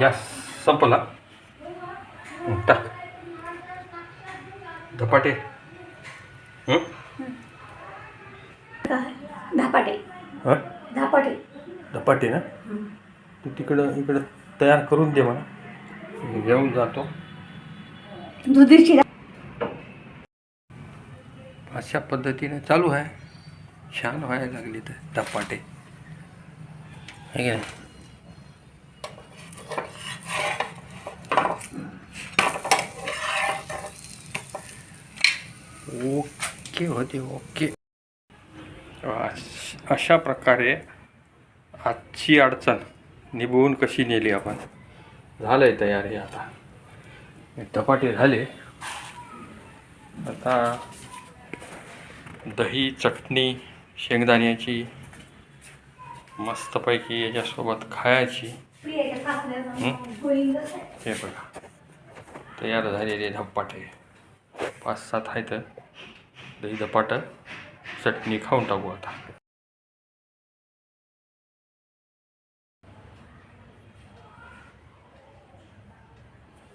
Gas संपला हं, टाक धपाटे हं? धापाटे हं? धापाटे धपाटे ना तू तिकडं इकडं तयार करून दे मला मी घेऊन जातो दुधीची अशा पद्धतीने चालू आहे छान व्हायला लागली तर धपाटे है की नाही ओके होते ओके. अश- प्रकारे आजची अडचण निभवून कशी नेली आपण? झालंय तयारी आता. धपाटे झाले. आता दही चटणी शेंगदाण्याची मस्तपैकी याच्यासोबत खायची. हे? बघा. तयार झालेले धपाटे. पाच सात आहेत. दही धपाटं. चटणी खाऊन टाकू आता.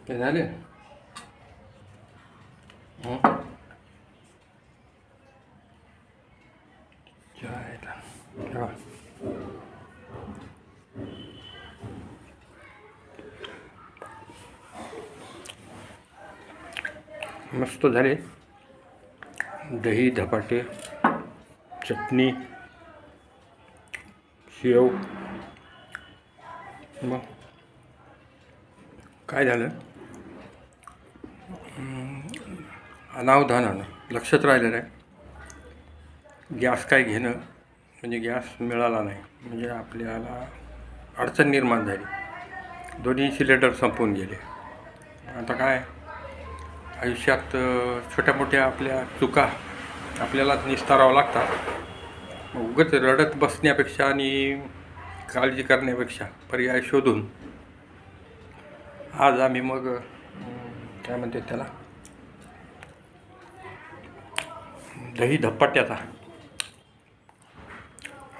ते झाले? हं? जायला मस्त झाले. दही धपाटे चटणी शेव. मग काय झालं? अनावधानानं लक्षात राहिलं नाही गॅस काय घेणं? म्हणजे गॅस मिळाला नाही. म्हणजे आपल्याला अडचण निर्माण झाली. दोन्ही सिलेंडर संपून गेले. आता काय? आयुष्यात छोट्या मोठ्या आपल्या चुका आपल्यालाच निस्तारावं लागतात. मग उगाच रडत बसण्यापेक्षा आणि काळजी करण्यापेक्षा पर्याय शोधून आज आम्ही मग काय म्हणते त्याला? दही धप्पाट्याचा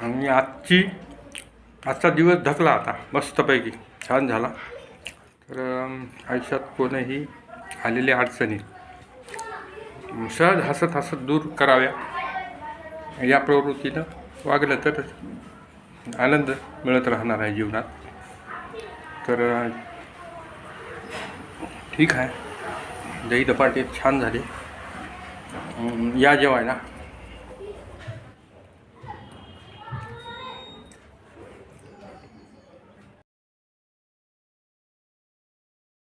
आणि आजची आजचा दिवस धकला आता मस्तपैकी. छान झाला. तर आयुष्यात कोणीही आलेल्या अडचणी सहज हसत हसत दूर कराव्या. या प्रवृत्तीनं वागलं तर आनंद मिळत राहणार आहे जीवनात. तर ठीक आहे. दही दपाटे छान झाले. या जेवायला.